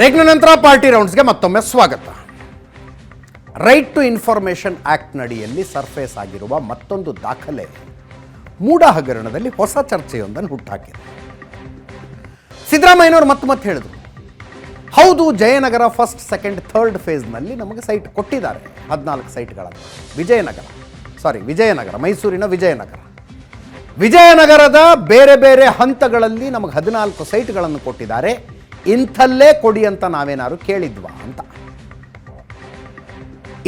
ಬ್ರೇಕ್ನ ನಂತರ ಪಾರ್ಟಿ ರೌಂಡ್ಸ್ಗೆ ಮತ್ತೊಮ್ಮೆ ಸ್ವಾಗತ. ರೈಟ್ ಟು ಇನ್ಫಾರ್ಮೇಷನ್ ಆಕ್ಟ್ ನಡಿಯಲ್ಲಿ ಸರ್ಫೇಸ್ ಆಗಿರುವ ಮತ್ತೊಂದು ದಾಖಲೆ ಮೂಡ ಹಗರಣದಲ್ಲಿ ಹೊಸ ಚರ್ಚೆಯೊಂದನ್ನು ಹುಟ್ಟಾಕಿದೆ ಸಿದ್ದರಾಮಯ್ಯನವರು ಮತ್ತೆ ಮತ್ತೆ ಹೇಳಿದರು. ಹೌದು, ಜಯನಗರ ಫಸ್ಟ್ ಸೆಕೆಂಡ್ ಥರ್ಡ್ ಫೇಸ್ನಲ್ಲಿ ನಮಗೆ ಸೈಟ್ ಕೊಟ್ಟಿದ್ದಾರೆ. ಹದಿನಾಲ್ಕು ಸೈಟ್ಗಳನ್ನು ವಿಜಯನಗರ. ಸಾರಿ ವಿಜಯನಗರ, ಮೈಸೂರಿನ ವಿಜಯನಗರ. ವಿಜಯನಗರದ ಬೇರೆ ಬೇರೆ ಹಂತಗಳಲ್ಲಿ ನಮಗೆ ಹದಿನಾಲ್ಕು ಸೈಟ್ಗಳನ್ನು ಕೊಟ್ಟಿದ್ದಾರೆ. ಇಂಥಲ್ಲೇ ಕೊಡಿ ಅಂತ ನಾವೇನಾದ್ರು ಕೇಳಿದ್ವಾ ಅಂತ.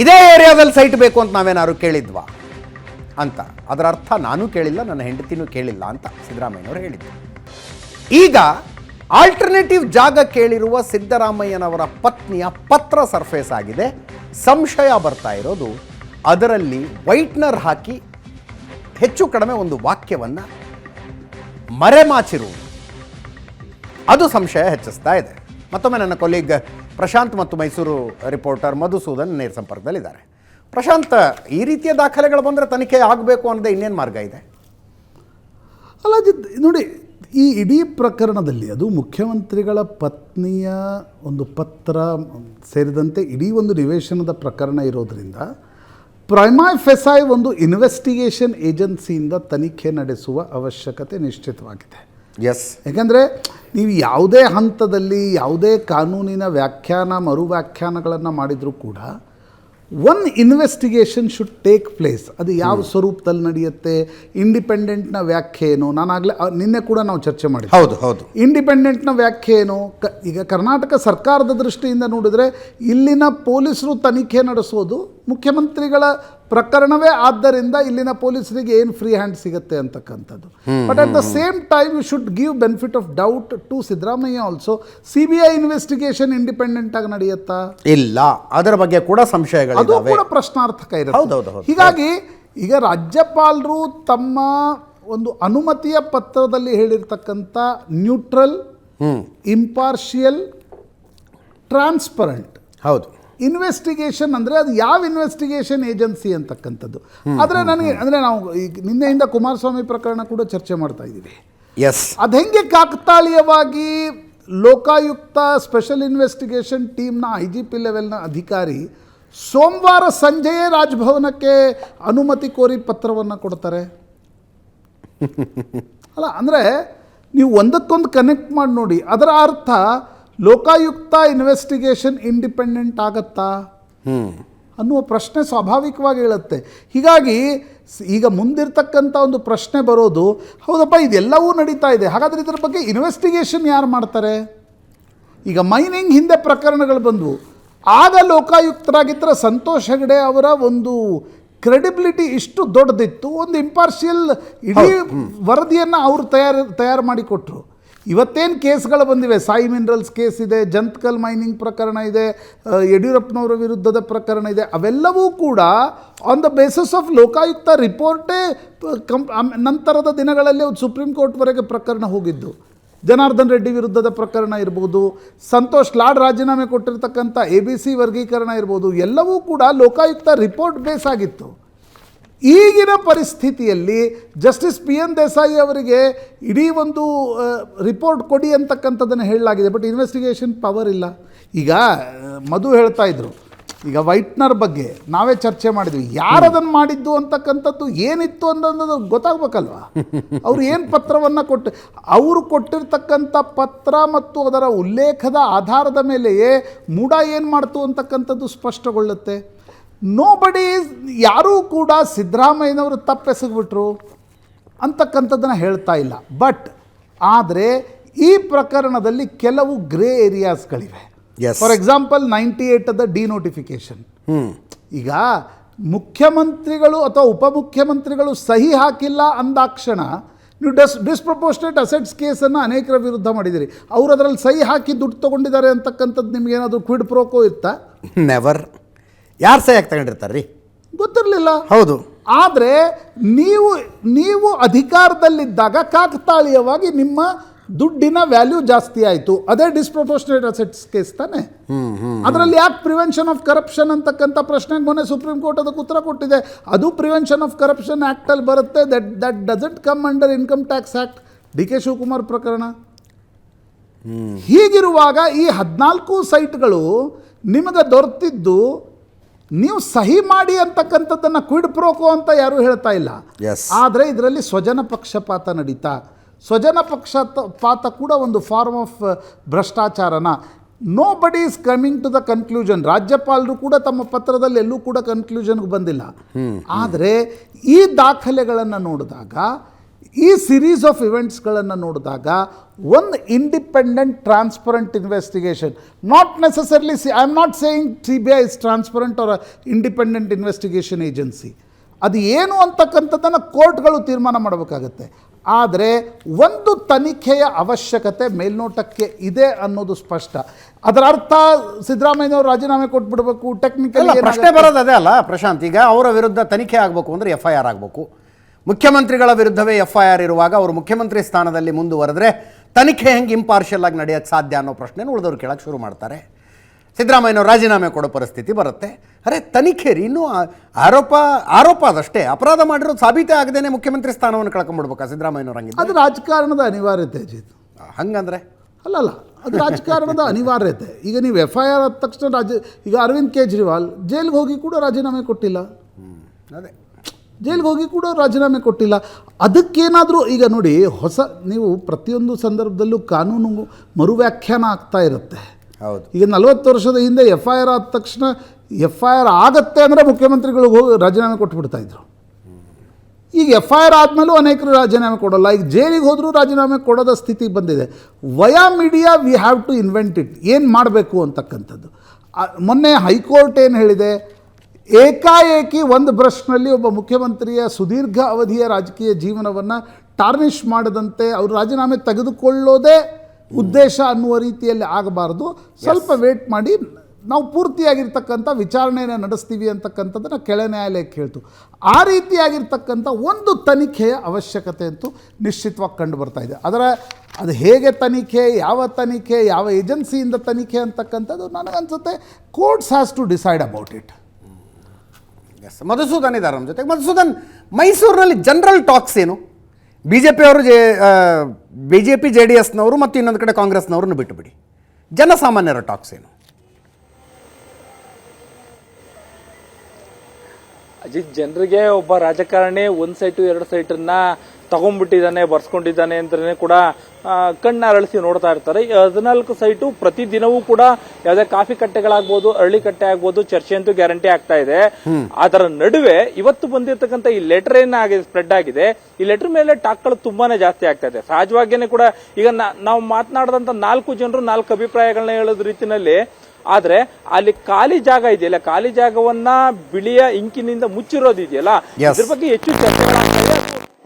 ಇದೇ ಏರಿಯಾದಲ್ಲಿ ಸೈಟ್ ಬೇಕು ಅಂತ ನಾವೇನಾದ್ರು ಕೇಳಿದ್ವಾ ಅಂತ. ಅದರ ಅರ್ಥ ನಾನು ಕೇಳಿಲ್ಲ, ನನ್ನ ಹೆಂಡತಿನೂ ಕೇಳಿಲ್ಲ ಅಂತ ಸಿದ್ದರಾಮಯ್ಯನವರು ಹೇಳಿದ್ದರು ಈಗ ಆಲ್ಟರ್ನೇಟಿವ್ ಜಾಗ ಕೇಳಿರುವ ಸಿದ್ದರಾಮಯ್ಯನವರ ಪತ್ನಿಯ ಪತ್ರ ಸರ್ಫೇಸ್ ಆಗಿದೆ. ಸಂಶಯ ಬರ್ತಾ ಇರೋದು, ಅದರಲ್ಲಿ ವೈಟ್ನರ್ ಹಾಕಿ ಹೆಚ್ಚು ಕಡಿಮೆ ಒಂದು ವಾಕ್ಯವನ್ನು ಮರೆಮಾಚಿರುವುದು ಅದು ಸಂಶಯ ಹೆಚ್ಚಿಸ್ತಾ ಇದೆ. ಮತ್ತೊಮ್ಮೆ ನನ್ನ ಕೊಲೀಗ್ ಪ್ರಶಾಂತ್ ಮತ್ತು ಮೈಸೂರು ರಿಪೋರ್ಟರ್ ಮಧುಸೂದನ್ ನೇರ ಸಂಪರ್ಕದಲ್ಲಿದ್ದಾರೆ. ಪ್ರಶಾಂತ್, ಈ ರೀತಿಯ ದಾಖಲೆಗಳು ಬಂದರೆ ತನಿಖೆ ಆಗಬೇಕು ಅನ್ನೋದೇ ಇನ್ನೇನು ಮಾರ್ಗ ಇದೆ? ಅಲ್ಲ ನೋಡಿ, ಈ ಇಡೀ ಪ್ರಕರಣದಲ್ಲಿ ಅದು ಮುಖ್ಯಮಂತ್ರಿಗಳ ಪತ್ನಿಯ ಒಂದು ಪತ್ರ ಸೇರಿದಂತೆ ಇಡೀ ಒಂದು ನಿವೇಶನದ ಪ್ರಕರಣ ಇರೋದರಿಂದ ಪ್ರೈಮಾಯ್ ಫೆಸಾಯ್ ಒಂದು ಇನ್ವೆಸ್ಟಿಗೇಷನ್ ಏಜೆನ್ಸಿಯಿಂದ ತನಿಖೆ ನಡೆಸುವ ಅವಶ್ಯಕತೆ ನಿಶ್ಚಿತವಾಗಿದೆ. ಎಸ್ ಯಾಕೆಂದರೆ ನೀವು ಯಾವುದೇ ಹಂತದಲ್ಲಿ ಯಾವುದೇ ಕಾನೂನಿನ ವ್ಯಾಖ್ಯಾನ ಮರು ವ್ಯಾಖ್ಯಾನಗಳನ್ನು ಮಾಡಿದರೂ ಕೂಡ one investigation should take place ಅದು ಯಾವ ಸ್ವರೂಪದಲ್ಲಿ ನಡೆಯುತ್ತೆ ಇಂಡಿಪೆಂಡೆಂಟ್ನ ವ್ಯಾಖ್ಯೆ ಏನು? ನಾನಾಗಲೇ ನಿನ್ನೆ ಕೂಡ ನಾವು ಚರ್ಚೆ ಮಾಡಿದ್ವಿ. ಹೌದು ಹೌದು. ಇಂಡಿಪೆಂಡೆಂಟ್ನ ವ್ಯಾಖ್ಯೆ ಏನು? ಕ ಈಗ ಕರ್ನಾಟಕ ಸರ್ಕಾರದ ದೃಷ್ಟಿಯಿಂದ ನೋಡಿದರೆ ಇಲ್ಲಿನ ಪೊಲೀಸರು ತನಿಖೆ ನಡೆಸೋದು ಮುಖ್ಯಮಂತ್ರಿಗಳ ಪ್ರಕರಣವೇ ಆದ್ದರಿಂದ ಇಲ್ಲಿನ ಪೊಲೀಸರಿಗೆ ಏನು ಫ್ರೀ ಹ್ಯಾಂಡ್ ಸಿಗುತ್ತೆ ಅಂತಕ್ಕಂಥದ್ದು. But at the same time you should give benefit of doubt to Siddaramaiah also C B I investigation independent ಆಗಿ ನಡೆಯುತ್ತಾ? ಇಲ್ಲ ಅದರ ಬಗ್ಗೆ ಕೂಡ ಅದು ಕೂಡ ಪ್ರಶ್ನಾರ್ಥಕ ಇರುತ್ತೆ. ಹೀಗಾಗಿ ಈಗ ರಾಜ್ಯಪಾಲರು ತಮ್ಮ ಒಂದು ಅನುಮತಿಯ ಪತ್ರದಲ್ಲಿ ಹೇಳಿರ್ತಕ್ಕಂಥ ನ್ಯೂಟ್ರಲ್ ಇಂಪಾರ್ಷಿಯಲ್ ಟ್ರಾನ್ಸ್ಪರೆಂಟ್ ಹೌದು. ಇನ್ವೆಸ್ಟಿಗೇಷನ್ ಅಂದರೆ ಅದು ಯಾವ ಇನ್ವೆಸ್ಟಿಗೇಷನ್ ಏಜೆನ್ಸಿ ಅಂತಕ್ಕಂಥದ್ದು. ಆದರೆ ನನಗೆ ಅಂದರೆ ನಾವು ಈಗ ನಿನ್ನೆಯಿಂದ ಕುಮಾರಸ್ವಾಮಿ ಪ್ರಕರಣ ಕೂಡ ಚರ್ಚೆ ಮಾಡ್ತಾ ಇದ್ದೀವಿ. ಎಸ್ ಅದು ಹೆಂಗೆ ಕಾಕತಾಳೀಯವಾಗಿ ಲೋಕಾಯುಕ್ತ ಸ್ಪೆಷಲ್ ಇನ್ವೆಸ್ಟಿಗೇಷನ್ ಟೀಮ್ನ ಐ ಜಿ ಪಿ ಲೆವೆಲ್ನ ಅಧಿಕಾರಿ ಸೋಮವಾರ ಸಂಜೆಯೇ ರಾಜಭವನಕ್ಕೆ ಅನುಮತಿ ಕೋರಿ ಪತ್ರವನ್ನು ಕೊಡ್ತಾರೆ? ಅಲ್ಲ ಅಂದರೆ ನೀವು ಒಂದಕ್ಕೊಂದು ಕನೆಕ್ಟ್ ಮಾಡಿ ನೋಡಿ ಅದರ ಅರ್ಥ ಲೋಕಾಯುಕ್ತ ಇನ್ವೆಸ್ಟಿಗೇಷನ್ ಇಂಡಿಪೆಂಡೆಂಟ್ ಆಗತ್ತಾ? ಅನ್ನುವ ಪ್ರಶ್ನೆ ಸ್ವಾಭಾವಿಕವಾಗಿ ಹೇಳುತ್ತೆ. ಹೀಗಾಗಿ ಈಗ ಮುಂದಿರ್ತಕ್ಕಂಥ ಒಂದು ಪ್ರಶ್ನೆ ಬರೋದು ಹೌದಪ್ಪ ಇದೆಲ್ಲವೂ ನಡೀತಾ ಇದೆ. ಹಾಗಾದರೆ ಇದರ ಬಗ್ಗೆ ಇನ್ವೆಸ್ಟಿಗೇಷನ್ ಯಾರು ಮಾಡ್ತಾರೆ? ಈಗ ಮೈನಿಂಗ್ ಹಿಂದೆ ಪ್ರಕರಣಗಳು ಬಂದವು. ಆಗ ಲೋಕಾಯುಕ್ತರಾಗಿದ್ದರೆ ಸಂತೋಷ್ ಹೆಗಡೆ ಅವರ ಒಂದು ಕ್ರೆಡಿಬಿಲಿಟಿ ಇಷ್ಟು ದೊಡ್ಡದಿತ್ತು. ಒಂದು ಇಂಪಾರ್ಷಿಯಲ್ ಇಡೀ ವರದಿಯನ್ನು ಅವರು ತಯಾರು ತಯಾರು ಮಾಡಿಕೊಟ್ರು. ಇವತ್ತೇನು ಕೇಸ್ಗಳು ಬಂದಿವೆ? ಸಾಯಿ ಮಿನರಲ್ಸ್ ಕೇಸ್ ಇದೆ, ಜಂತ್ಕಲ್ ಮೈನಿಂಗ್ ಪ್ರಕರಣ ಇದೆ ಯಡಿಯೂರಪ್ಪನವರ ವಿರುದ್ಧದ ಪ್ರಕರಣ ಇದೆ, ಅವೆಲ್ಲವೂ ಕೂಡ on the basis of Lokayukta ರಿಪೋರ್ಟೇ ಕಂ ಆಮ್- ನಂತರದ ದಿನಗಳಲ್ಲಿ ಒಂದು ಸುಪ್ರೀಂ ಕೋರ್ಟ್ವರೆಗೆ ಪ್ರಕರಣ ಹೋಗಿದ್ದು. ಜನಾರ್ದನ್ ರೆಡ್ಡಿ ವಿರುದ್ಧದ ಪ್ರಕರಣ ಇರ್ಬೋದು, ಸಂತೋಷ್ ಲಾಡ್ ರಾಜೀನಾಮೆ ಕೊಟ್ಟಿರ್ತಕ್ಕಂಥ ಎ ಬಿ ಸಿ ವರ್ಗೀಕರಣ ಇರ್ಬೋದು, ಎಲ್ಲವೂ ಕೂಡ ಲೋಕಾಯುಕ್ತ ರಿಪೋರ್ಟ್ ಬೇಸ್ ಆಗಿತ್ತು. ಈಗಿನ ಪರಿಸ್ಥಿತಿಯಲ್ಲಿ ಜಸ್ಟಿಸ್ ಪಿ ಎನ್ ದೇಸಾಯಿ ಅವರಿಗೆ ಇಡೀ ಒಂದು ರಿಪೋರ್ಟ್ ಕೊಡಿ ಅಂತಕ್ಕಂಥದ್ದನ್ನು ಹೇಳಲಾಗಿದೆ ಬಟ್ ಇನ್ವೆಸ್ಟಿಗೇಷನ್ ಪವರ್ ಇಲ್ಲ. ಈಗ ಮಧು ಹೇಳ್ತಾ ಇದ್ರು, ಈಗ ವೈಟ್ನರ್ ಬಗ್ಗೆ ನಾವೇ ಚರ್ಚೆ ಮಾಡಿದ್ವಿ. ಯಾರು ಅದನ್ನು ಮಾಡಿದ್ದು ಅಂತಕ್ಕಂಥದ್ದು ಏನಿತ್ತು ಅನ್ನೋದು ಗೊತ್ತಾಗ್ಬೇಕಲ್ವಾ? ಅವ್ರು ಏನು ಪತ್ರವನ್ನು ಕೊಟ್ಟು, ಅವರು ಕೊಟ್ಟಿರ್ತಕ್ಕಂಥ ಪತ್ರ ಮತ್ತು ಅದರ ಉಲ್ಲೇಖದ ಆಧಾರದ ಮೇಲೆಯೇ ಮೂಡ ಏನು ಮಾಡ್ತು ಅಂತಕ್ಕಂಥದ್ದು ಸ್ಪಷ್ಟಗೊಳ್ಳುತ್ತೆ. ನೋ ಬಡಿ ಯಾರೂ ಕೂಡ ಸಿದ್ದರಾಮಯ್ಯನವರು ತಪ್ಪೆಸಗ್ಬಿಟ್ರು ಅಂತಕ್ಕಂಥದ್ದನ್ನು ಹೇಳ್ತಾ ಇಲ್ಲ. ಬಟ್ ಆದರೆ ಈ ಪ್ರಕರಣದಲ್ಲಿ ಕೆಲವು ಗ್ರೇ ಏರಿಯಾಸ್ಗಳಿವೆ. ಫಾರ್ ಎಕ್ಸಾಂಪಲ್ ನೈಂಟಿ ಏಟದ ಡಿನೋಟಿಫಿಕೇಶನ್ ಈಗ ಮುಖ್ಯಮಂತ್ರಿಗಳು ಅಥವಾ ಉಪಮುಖ್ಯಮಂತ್ರಿಗಳು ಸಹಿ ಹಾಕಿಲ್ಲ ಅಂದಾಕ್ಷಣ ನೀವು ಡಿಸ್ ಡಿಸ್ಪ್ರಪೋರ್ಷನೇಟ್ ಅಸೆಟ್ಸ್ ಕೇಸನ್ನು ಅನೇಕರ ವಿರುದ್ಧ ಮಾಡಿದ್ದೀರಿ ಅವರು ಅದರಲ್ಲಿ ಸಹಿ ಹಾಕಿ ದುಡ್ಡು ತೊಗೊಂಡಿದ್ದಾರೆ ಅಂತಕ್ಕಂಥದ್ದು ನಿಮಗೇನಾದರೂ ಕ್ವಿಡ್ ಪ್ರೋಕೋ ಇತ್ತಾ? ನೆವರ್ ಯಾರು ಸಹಿಯಾಗಿ ತಗೊಂಡಿರ್ತಾರೆ ರೀ ಗೊತ್ತಿರಲಿಲ್ಲ. ಹೌದು. ಆದರೆ ನೀವು ನೀವು ಅಧಿಕಾರದಲ್ಲಿದ್ದಾಗ ಕಾಕತಾಳೀಯವಾಗಿ ನಿಮ್ಮ ದುಡ್ಡಿನ ವ್ಯಾಲ್ಯೂ ಜಾಸ್ತಿ ಆಯಿತು. ಅದೇ ಡಿಸ್ಪ್ರಪೋರ್ಷನೇಟ್ ಅಸೆಟ್ಸ್ ಕೇಸ್ ತಾನೆ? ಅದರಲ್ಲಿ ಯಾಕೆ ಪ್ರಿವೆನ್ಷನ್ ಆಫ್ ಕರಪ್ಷನ್ ಅಂತಕ್ಕಂಥ ಪ್ರಶ್ನೆಗೆ ಮೊನ್ನೆ ಸುಪ್ರೀಂ ಕೋರ್ಟ್ ಅದಕ್ಕೆ ಉತ್ತರ ಕೊಟ್ಟಿದೆ. ಅದು ಪ್ರಿವೆನ್ಷನ್ ಆಫ್ ಕರಪ್ಷನ್ ಆ್ಯಕ್ಟಲ್ಲಿ ಬರುತ್ತೆ. That that doesn't come under income tax act D K Shivakumar ಪ್ರಕರಣ. ಹೀಗಿರುವಾಗ ಈ ಹದಿನಾಲ್ಕು ಸೈಟ್ಗಳು ನಿಮಗೆ ದೊರೆತಿದ್ದು ನೀವು ಸಹಿ ಮಾಡಿ ಅಂತಕ್ಕಂಥದ್ದನ್ನು ಕ್ವಿಡ್ ಪ್ರೋಕೋ ಅಂತ ಯಾರೂ ಹೇಳ್ತಾ ಇಲ್ಲ. ಆದರೆ ಇದರಲ್ಲಿ ಸ್ವಜನ ಪಕ್ಷಪಾತ ನಡೀತಾ ಸ್ವಜನ ಪಕ್ಷಪಾತ ಕೂಡ ಒಂದು form of ಭ್ರಷ್ಟಾಚಾರನ. Nobody is coming to the conclusion ರಾಜ್ಯಪಾಲರು ಕೂಡ ತಮ್ಮ ಪತ್ರದಲ್ಲಿ ಎಲ್ಲೂ ಕೂಡ ಕನ್ಕ್ಲೂಷನ್ಗೆ ಬಂದಿಲ್ಲ. ಆದರೆ ಈ ದಾಖಲೆಗಳನ್ನು ನೋಡಿದಾಗ ಈ ಸಿರೀಸ್ ಆಫ್ ಇವೆಂಟ್ಸ್ಗಳನ್ನು ನೋಡಿದಾಗ ಒಂದು independent transparent investigation not necessarily see I am not saying C B I is transparent our independent investigation agency ಅದು ಏನು ಅಂತಕ್ಕಂಥದ್ದನ್ನು ಕೋರ್ಟ್ಗಳು ತೀರ್ಮಾನ ಮಾಡಬೇಕಾಗತ್ತೆ. ಆದರೆ ಒಂದು ತನಿಖೆಯ ಅವಶ್ಯಕತೆ ಮೇಲ್ನೋಟಕ್ಕೆ ಇದೆ ಅನ್ನೋದು ಸ್ಪಷ್ಟ. ಅದರ ಅರ್ಥ ಸಿದ್ದರಾಮಯ್ಯನವರು ರಾಜೀನಾಮೆ ಕೊಟ್ಬಿಡ್ಬೇಕು ಟೆಕ್ನಿಕಲ್ ಪ್ರಶ್ನೆ ಬರೋದು ಅದೇ ಅಲ್ಲ ಪ್ರಶಾಂತ್. ಈಗ ಅವರ ವಿರುದ್ಧ ತನಿಖೆ ಆಗಬೇಕು ಅಂದರೆ ಎಫ್ ಐ ಆರ್ ಆಗಬೇಕು. ಮುಖ್ಯಮಂತ್ರಿಗಳ ವಿರುದ್ಧವೇ ಎಫ್ ಐ ಆರ್ ಇರುವಾಗ ಅವರು ಮುಖ್ಯಮಂತ್ರಿ ಸ್ಥಾನದಲ್ಲಿ ಮುಂದುವರೆದ್ರೆ ತನಿಖೆ ಹೆಂಗೆ ಇಂಪಾರ್ಷಿಯಲ್ ಆಗಿ ನಡೆಯೋಕ್ಕೆ ಸಾಧ್ಯ ಅನ್ನೋ ಪ್ರಶ್ನೆ ಉಳಿದವರು ಕೇಳಕ್ಕೆ ಶುರು ಮಾಡ್ತಾರೆ. ಸಿದ್ದರಾಮಯ್ಯನವರು ರಾಜೀನಾಮೆ ಕೊಡೋ ಪರಿಸ್ಥಿತಿ ಬರುತ್ತೆ. ಅರೆ ತನಿಖೆ ರೀ ಇನ್ನೂ ಆರೋಪ ಆರೋಪ ಅದಷ್ಟೇ. ಅಪರಾಧ ಮಾಡಿರೋದು ಸಾಬೀತೆ ಆಗದೇನೆ ಮುಖ್ಯಮಂತ್ರಿ ಸ್ಥಾನವನ್ನು ಕಳ್ಕೊಂಡ್ಬಿಡ್ಬೇಕಾ ಸಿದ್ದರಾಮಯ್ಯನವ್ರು ಹಂಗಿದ್ರೆ? ಅದು ರಾಜಕಾರಣದ ಅನಿವಾರ್ಯತೆ ಅಜಿತ್. ಹಂಗಂದ್ರೆ? ಅಲ್ಲಲ್ಲ ಅದು ರಾಜಕಾರಣದ ಅನಿವಾರ್ಯತೆ. ಈಗ ನೀವು ಎಫ್ ಐ ಆರ್ ಆದ ತಕ್ಷಣ ರಾಜ ಈಗ ಅರವಿಂದ್ ಕೇಜ್ರಿವಾಲ್ ಜೈಲಿಗೆ ಹೋಗಿ ಕೂಡ ರಾಜೀನಾಮೆ ಕೊಟ್ಟಿಲ್ಲ. ಅದೇ. ಜೈಲಿಗೆ ಹೋಗಿ ಕೂಡ ರಾಜೀನಾಮೆ ಕೊಟ್ಟಿಲ್ಲ. ಅದಕ್ಕೇನಾದರೂ ಈಗ ನೋಡಿ ಹೊಸ ನೀವು ಪ್ರತಿಯೊಂದು ಸಂದರ್ಭದಲ್ಲೂ ಕಾನೂನು ಮರು ವ್ಯಾಖ್ಯಾನ ಆಗ್ತಾ ಇರುತ್ತೆ. ಹೌದು. ಈಗ ನಲವತ್ತು ವರ್ಷದ ಹಿಂದೆ ಎಫ್ ಐ ಆರ್ ಆದ ತಕ್ಷಣ ಎಫ್ ಐ ಆರ್ ಆಗತ್ತೆ ಅಂದರೆ ಮುಖ್ಯಮಂತ್ರಿಗಳಿಗೆ ಹೋಗಿ ರಾಜೀನಾಮೆ ಕೊಟ್ಬಿಡ್ತಾ ಇದ್ರು. ಈಗ ಎಫ್ ಐ ಆರ್ ಆದಮೇಲೂ ಅನೇಕರು ರಾಜೀನಾಮೆ ಕೊಡೋಲ್ಲ. ಈಗ ಜೈಲಿಗೆ ಹೋದರೂ ರಾಜೀನಾಮೆ ಕೊಡೋದ ಸ್ಥಿತಿ ಬಂದಿದೆ. Via media we have to invent it. ಏನು ಮಾಡಬೇಕು ಅಂತಕ್ಕಂಥದ್ದು? ಮೊನ್ನೆ ಹೈಕೋರ್ಟ್ ಏನು ಹೇಳಿದೆ? ಏಕಾಏಕಿ ಒಂದು ಬ್ರಷ್ನಲ್ಲಿ ಒಬ್ಬ ಮುಖ್ಯಮಂತ್ರಿಯ ಸುದೀರ್ಘ ಅವಧಿಯ ರಾಜಕೀಯ ಜೀವನವನ್ನು ಟಾರ್ನಿಷ್ ಮಾಡದಂತೆ ಅವರು ರಾಜೀನಾಮೆ ತೆಗೆದುಕೊಳ್ಳೋದೇ ಉದ್ದೇಶ ಅನ್ನುವ ರೀತಿಯಲ್ಲಿ ಆಗಬಾರ್ದು. ಸ್ವಲ್ಪ ವೇಟ್ ಮಾಡಿ. ನಾವು ಪೂರ್ತಿಯಾಗಿರ್ತಕ್ಕಂಥ ವಿಚಾರಣೆಯನ್ನು ನಡೆಸ್ತೀವಿ ಅಂತಕ್ಕಂಥದ್ದನ್ನು ಕೆಳ ನ್ಯಾಯಾಲಯಕ್ಕೆ ಹೇಳ್ತು. ಆ ರೀತಿಯಾಗಿರ್ತಕ್ಕಂಥ ಒಂದು ತನಿಖೆಯ ಅವಶ್ಯಕತೆ ಅಂತೂ ನಿಶ್ಚಿತವಾಗಿ ಕಂಡು ಬರ್ತಾ ಇದೆ. ಅದರ ಅದು ಹೇಗೆ ತನಿಖೆ ಯಾವ ತನಿಖೆ ಯಾವ ಏಜೆನ್ಸಿಯಿಂದ ತನಿಖೆ ಅಂತಕ್ಕಂಥದ್ದು ನನಗನ್ಸುತ್ತೆ. Courts has to decide about it yes Madhusudan ಇದ್ದಾರೆ ನಮ್ಮ ಜೊತೆಗೆ. ಮಧುಸೂದನ್, ಮೈಸೂರಿನಲ್ಲಿ ಜನರಲ್ ಟಾಕ್ಸ್ ಏನು? ಬಿ ಜೆ ಪಿಯವರು J B J P J D ಎಸ್ನವರು ಮತ್ತು ಇನ್ನೊಂದು ಕಡೆ ಕಾಂಗ್ರೆಸ್ನವ್ರನ್ನ ಬಿಟ್ಟುಬಿಡಿ. ಜನಸಾಮಾನ್ಯರ ಟಾಕ್ಸ್ ಏನು? ಜನರಿಗೆ ಒಬ್ಬ ರಾಜಕಾರಣಿ ಒಂದ್ ಸೈಟು ಎರಡು ಸೈಟನ್ನ ತಗೊಂಡ್ಬಿಟ್ಟಿದ್ದಾನೆ ಬರ್ಸ್ಕೊಂಡಿದ್ದಾನೆ ಅಂತಾನೆ ಕೂಡ ಕಣ್ಣ ಅರಳಿಸಿ ನೋಡ್ತಾ ಇರ್ತಾರೆ. ಈ ಹದಿನಾಲ್ಕು ಸೈಟು ಪ್ರತಿ ದಿನವೂ ಕೂಡ ಯಾವುದೇ ಕಾಫಿ ಕಟ್ಟೆಗಳಾಗ್ಬೋದು ಅರಳಿ ಕಟ್ಟೆ ಆಗ್ಬೋದು ಚರ್ಚೆ ಅಂತೂ ಗ್ಯಾರಂಟಿ ಆಗ್ತಾ ಇದೆ. ಅದರ ನಡುವೆ ಇವತ್ತು ಬಂದಿರತಕ್ಕಂತ ಈ ಲೆಟರ್ ಏನಾಗಿದೆ ಸ್ಪ್ರೆಡ್ ಆಗಿದೆ ಈ ಲೆಟರ್ ಮೇಲೆ ಟಾಕ್ಗಳು ತುಂಬಾನೇ ಜಾಸ್ತಿ ಆಗ್ತಾ ಇದೆ. ಸಹಜವಾಗಿಯೇ ಕೂಡ ಈಗ ನಾವು ಮಾತನಾಡಿದಂತ ನಾಲ್ಕು ಜನರು ನಾಲ್ಕು ಅಭಿಪ್ರಾಯಗಳನ್ನ ಹೇಳೋದ್ ರೀತಿನಲ್ಲಿ ಆದ್ರೆ ಅಲ್ಲಿ ಖಾಲಿ ಜಾಗ ಇದೆಯಲ್ಲ ಖಾಲಿ ಜಾಗವನ್ನ ಬಿಳಿಯ ಇಂಕಿನಿಂದ ಮುಚ್ಚಿರೋದಿದೆಯಲ್ಲ. ಇದ್ರ ಬಗ್ಗೆ ಹೆಚ್ಚು ಚರ್ಚೆಗಳಾಗ್ತವೆ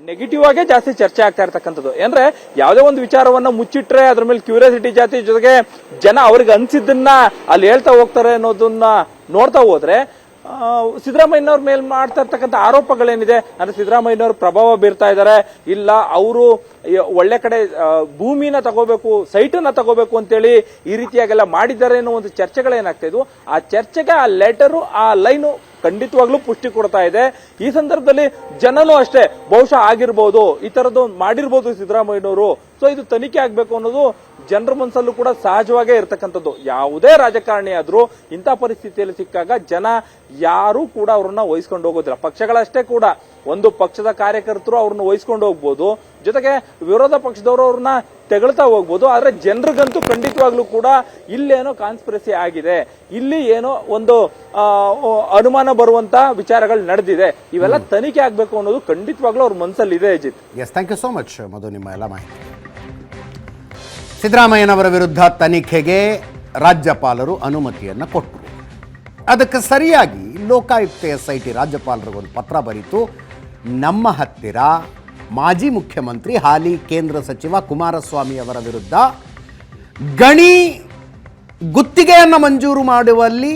ನೆಗೆಟಿವ್ ಆಗೇ ಜಾಸ್ತಿ ಚರ್ಚೆ ಆಗ್ತಾ ಇರ್ತಕ್ಕಂಥದ್ದು ಅಂದ್ರೆ ಯಾವುದೇ ಒಂದು ವಿಚಾರವನ್ನ ಮುಚ್ಚಿಟ್ರೆ ಅದ್ರ ಮೇಲೆ ಕ್ಯೂರಿಯಾಸಿಟಿ ಜಾತಿ ಜೊತೆಗೆ ಜನ ಅವ್ರಿಗೆ ಅನ್ಸಿದ್ದನ್ನ ಅಲ್ಲಿ ಹೇಳ್ತಾ ಹೋಗ್ತಾರೆ ಅನ್ನೋದನ್ನ ನೋಡ್ತಾ ಹೋದ್ರೆ ಸಿದ್ದರಾಮಯ್ಯನವ್ರ ಮೇಲೆ ಮಾಡ್ತಾ ಇರ್ತಕ್ಕಂಥ ಆರೋಪಗಳೇನಿದೆ? ಅಂದ್ರೆ ಸಿದ್ದರಾಮಯ್ಯನವ್ರ ಪ್ರಭಾವ ಬೀರ್ತಾ ಇದ್ದಾರೆ. ಇಲ್ಲ, ಅವರು ಒಳ್ಳೆ ಕಡೆ ಭೂಮಿನ ತಗೋಬೇಕು, ಸೈಟನ್ನ ತಗೋಬೇಕು ಅಂತೇಳಿ ಈ ರೀತಿಯಾಗೆಲ್ಲ ಮಾಡಿದ್ದಾರೆ ಅನ್ನೋ ಒಂದು ಚರ್ಚೆಗಳೇನಾಗ್ತಾ ಇದ್ವು. ಆ ಚರ್ಚೆಗೆ ಆ ಲೆಟರು, ಆ ಲೈನು ಖಂಡಿತವಾಗ್ಲೂ ಪುಷ್ಟಿ ಕೊಡ್ತಾ ಇದೆ. ಈ ಸಂದರ್ಭದಲ್ಲಿ ಜನನು ಅಷ್ಟೇ. ಬಹುಶಃ ಆಗಿರ್ಬೋದು, ಈ ತರದ್ದು ಮಾಡಿರ್ಬೋದು ಸಿದ್ದರಾಮಯ್ಯನವರು. ಸೊ ಇದು ತನಿಖೆ ಆಗ್ಬೇಕು ಅನ್ನೋದು ಜನರ ಮನಸ್ಸಲ್ಲೂ ಕೂಡ ಸಹಜವಾಗೇ ಇರತಕ್ಕಂಥದ್ದು. ಯಾವುದೇ ರಾಜಕಾರಣಿ ಆದರೂ ಇಂಥ ಪರಿಸ್ಥಿತಿಯಲ್ಲಿ ಸಿಕ್ಕಾಗ ಜನ ಯಾರು ಕೂಡ ಅವ್ರನ್ನ ವಹಿಸ್ಕೊಂಡು ಹೋಗೋದಿಲ್ಲ. ಪಕ್ಷಗಳಷ್ಟೇ ಕೂಡ ಒಂದು ಪಕ್ಷದ ಕಾರ್ಯಕರ್ತರು ಅವ್ರನ್ನ ವಹಿಸ್ಕೊಂಡು ಹೋಗ್ಬೋದು. ಜೊತೆಗೆ ವಿರೋಧ ಪಕ್ಷದವರು ಅವ್ರನ್ನ ತೆಗಳ್ತಾ ಹೋಗ್ಬೋದು. ಆದ್ರೆ ಜನರಿಗಂತೂ ಖಂಡಿತವಾಗ್ಲೂ ಕೂಡ ಇಲ್ಲೇನೋ ಕಾನ್ಸ್ಪಿರಸಿ ಆಗಿದೆ. ಇಲ್ಲಿ ಏನೋ ಒಂದು ಅನುಮಾನ ಬರುವಂತ ವಿಚಾರಗಳು ನಡೆದಿದೆ. ಇವೆಲ್ಲ ತನಿಖೆ ಆಗ್ಬೇಕು ಅನ್ನೋದು ಖಂಡಿತವಾಗ್ಲೂ ಅವ್ರ ಮನಸ್ಸಲ್ಲಿ ಇದೆ Ajit. Yes thank you so much Madhu ನಿಮ್ಮ ಎಲ್ಲ ಮಾಹಿತಿ. ಸಿದ್ದರಾಮಯ್ಯನವರ ವಿರುದ್ಧ ತನಿಖೆಗೆ ರಾಜ್ಯಪಾಲರು ಅನುಮತಿಯನ್ನು ಕೊಟ್ಟರು ಅದಕ್ಕೆ ಸರಿಯಾಗಿ ಲೋಕಾಯುಕ್ತ ಎಸ್ ಐ ಟಿ ರಾಜ್ಯಪಾಲರಿಗೊಂದು ಪತ್ರ ಬರೀತು, ನಮ್ಮ ಹತ್ತಿರ ಮಾಜಿ ಮುಖ್ಯಮಂತ್ರಿ, ಹಾಲಿ ಕೇಂದ್ರ ಸಚಿವ ಕುಮಾರಸ್ವಾಮಿ ಅವರ ವಿರುದ್ಧ ಗಣಿ ಗುತ್ತಿಗೆಯನ್ನು ಮಂಜೂರು ಮಾಡುವಲ್ಲಿ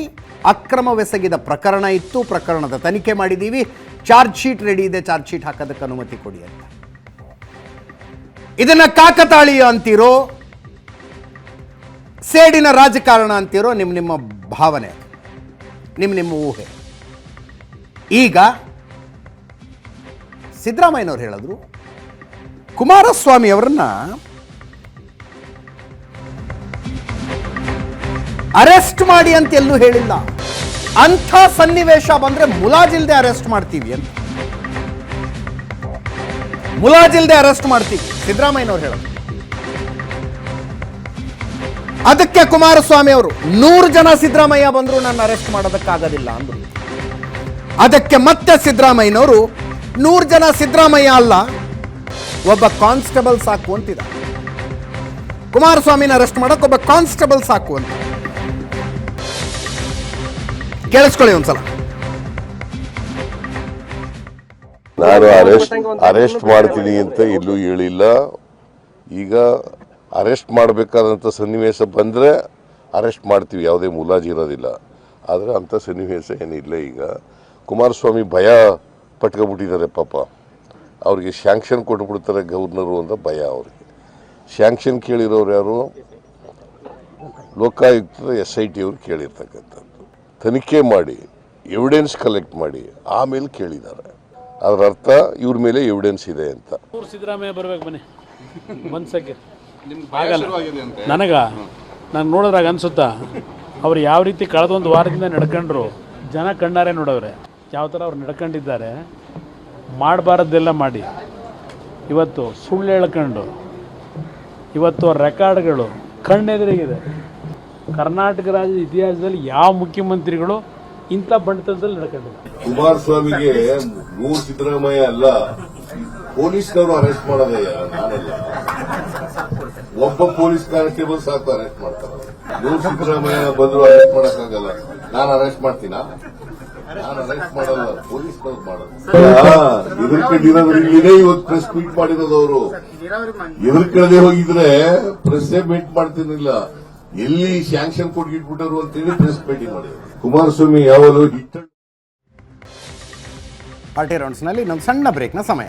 ಅಕ್ರಮವೆಸಗಿದ ಪ್ರಕರಣ ಇತ್ತು, ಪ್ರಕರಣದ ತನಿಖೆ ಮಾಡಿದ್ದೀವಿ ಚಾರ್ಜ್ ಶೀಟ್ ರೆಡಿ ಇದೆ, ಚಾರ್ಜ್ ಶೀಟ್ ಹಾಕೋದಕ್ಕೆ ಅನುಮತಿ ಕೊಡಿ ಅಂತ. ಇದನ್ನ ಕಾಕತಾಳೀಯ ಅಂತೀರೋ ಸೇಡಿನ ರಾಜಕಾರಣ ಅಂತಿರೋ ನಿಮ್ಮ ನಿಮ್ಮ ಭಾವನೆ ನಿಮ್ಮ ನಿಮ್ಮ ಊಹೆ. ಈಗ ಸಿದ್ದರಾಮಯ್ಯನವ್ರು ಹೇಳಿದ್ರು, ಕುಮಾರಸ್ವಾಮಿ ಅವರನ್ನ ಅರೆಸ್ಟ್ ಮಾಡಿ ಅಂತ ಎಲ್ಲೂ ಹೇಳಿಲ್ಲ. ಅಂಥ ಸನ್ನಿವೇಶ ಬಂದ್ರೆ ಮುಲಾಜಿಲ್ದೆ ಅರೆಸ್ಟ್ ಮಾಡ್ತೀವಿ ಅಂತ. ಮುಲಾಜಿಲ್ದೆ ಅರೆಸ್ಟ್ ಮಾಡ್ತೀವಿ, ಸಿದ್ದರಾಮಯ್ಯನವ್ರು ಹೇಳೋದು. ಅದಕ್ಕೆ ಕುಮಾರಸ್ವಾಮಿ ಅವರು ನೂರು ಜನ ಸಿದ್ದರಾಮಯ್ಯ ಬಂದ್ರು, ನನ್ನ ಅರೆಸ್ಟ್ ಮಾಡೋದಕ್ಕಾಗೋದಿಲ್ಲ ಅಂದ್ರು. ಅದಕ್ಕೆ ಮತ್ತೆ ಸಿದ್ದರಾಮಯ್ಯನವರು ನೂರು ಜನ ಸಿದ್ದರಾಮಯ್ಯ ಅಲ್ಲ, ಒಬ್ಬ ಕಾನ್ಸ್ಟೇಬಲ್ ಸಾಕು ಅಂತಿದ್ದ ಕುಮಾರಸ್ವಾಮಿನ ಅರೆಸ್ಟ್ ಮಾಡೋಕೆ ಒಬ್ಬ ಕಾನ್ಸ್ಟೇಬಲ್ ಸಾಕು ಅಂತ. ಕೇಳಿಸ್ಕೊಳ್ಳಿ ಒಂದ್ಸಲ. ನಾನು ಅರೆಸ್ಟ್ ಅರೆಸ್ಟ್ ಮಾಡ್ತೀನಿ ಅಂತ ಇಲ್ಲೂ ಹೇಳಿಲ್ಲ. ಈಗ ಅರೆಸ್ಟ್ ಮಾಡಬೇಕಾದಂಥ ಸನ್ನಿವೇಶ ಬಂದರೆ ಅರೆಸ್ಟ್ ಮಾಡ್ತೀವಿ, ಯಾವುದೇ ಮುಲಾಜಿ ಇರೋದಿಲ್ಲ. ಆದರೆ ಅಂಥ ಸನ್ನಿವೇಶ ಏನಿಲ್ಲ ಈಗ. ಕುಮಾರಸ್ವಾಮಿ ಭಯ ಪಟ್ಕೊಬಿಟ್ಟಿದ್ದಾರೆ ಪಾಪ. ಅವ್ರಿಗೆ ಶ್ಯಾಂಕ್ಷನ್ ಕೊಟ್ಬಿಡ್ತಾರೆ ಗವರ್ನರು ಅಂತ ಭಯ ಅವ್ರಿಗೆ. ಶ್ಯಾಂಕ್ಷನ್ ಕೇಳಿರೋರು ಯಾರು? ಲೋಕಾಯುಕ್ತ ಎಸ್ ಐ ಟಿ ಅವರು ಕೇಳಿರ್ತಕ್ಕಂಥದ್ದು. ತನಿಖೆ ಮಾಡಿ ಎವಿಡೆನ್ಸ್ ಕಲೆಕ್ಟ್ ಮಾಡಿ, ಆಮೇಲೆ ಕೇಳಿದ್ದಾರೆ. ಅದರ ಅರ್ಥ ಇವ್ರ ಮೇಲೆ ಎವಿಡೆನ್ಸ್ ಇದೆ ಅಂತ. ಸಿದ್ದರಾಮಯ್ಯ ಬರ್ಬೇಕು ಆಗಲ್ಲ ನನಗ? ನಾನು ನೋಡಿದ್ರಾಗ ಅನ್ಸುತ್ತಾ? ಅವ್ರು ಯಾವ ರೀತಿ ಕಳೆದ ಒಂದು ವಾರದಿಂದ ನಡ್ಕೊಂಡ್ರು ಜನ ಕಣ್ಣಾರೆ ನೋಡವ್ರೆ. ಯಾವ ಥರ ಅವ್ರು ನಡ್ಕೊಂಡಿದ್ದಾರೆ ಮಾಡಬಾರದ್ದೆಲ್ಲ ಮಾಡಿ. ಇವತ್ತು ಸುಳ್ಳು ಹೇಳ್ಕೊಂಡು ಇವತ್ತು ಅವ್ರ ರೆಕಾರ್ಡ್ಗಳು ಕಣ್ಣೆದುರಿಗಿದೆ. ಕರ್ನಾಟಕ ರಾಜ್ಯದ ಇತಿಹಾಸದಲ್ಲಿ ಯಾವ ಮುಖ್ಯಮಂತ್ರಿಗಳು ಇಂಥ ಬಂಡತನದಲ್ಲಿ ನಡ್ಕೊಂಡಿದ್ದಾರೆ? ಕುಮಾರಸ್ವಾಮಿಗೆ ನೂರು ಸಿದ್ದರಾಮಯ್ಯ ಅಲ್ಲ ಪೊಲೀಸ್ನವರು ಅರೆಸ್ಟ್ ಮಾಡೋದಯ್ಯ ಒಬ್ಬ ಪೊಲೀಸ್ ಕಾನ್ಸ್ಟೇಬಲ್ ಸಾಕು ಅರೆಸ್ಟ್ ಮಾಡ್ತಾರೆ. ನೀವು ಸಿದ್ದರಾಮಯ್ಯ ಬಂದ್ರು ಅರೆಸ್ಟ್ ಮಾಡಕ್ಕಾಗಲ್ಲ ನಾನು ಅರೆಸ್ಟ್ ಮಾಡ್ತೀನಾ? ನಾನು ಅರೆಸ್ಟ್ ಮಾಡಲ್ಲ, ಪೊಲೀಸ್ನವ್ರು ಇವತ್ತು ಪ್ರೆಸ್ ಮೀಟ್ ಮಾಡಿರೋದು ಅವರು. ಎದುರ್ಕಳದೆ ಹೋಗಿದ್ರೆ ಪ್ರೆಸ್ ಮೀಟ್ ಮಾಡ್ತಿರ್ಲಿಲ್ಲ. ಎಲ್ಲಿ ಸ್ಯಾಂಕ್ಷನ್ ಕೊಟ್ಟಿಟ್ಬಿಟ್ಟರು ಅಂತೇಳಿ ಪ್ರೆಸ್ ಮೀಟಿಂಗ್ ಮಾಡಿ ಕುಮಾರಸ್ವಾಮಿ ಯಾವಾಗಲೂ ಹಿಟ್ಟ ರೌಂಡ್ಸ್ ರೌಂಡ್ಸ್ನಲ್ಲಿ ಇನ್ನೊಂದು ಸಣ್ಣ ಬ್ರೇಕ್ನ ಸಮಯ.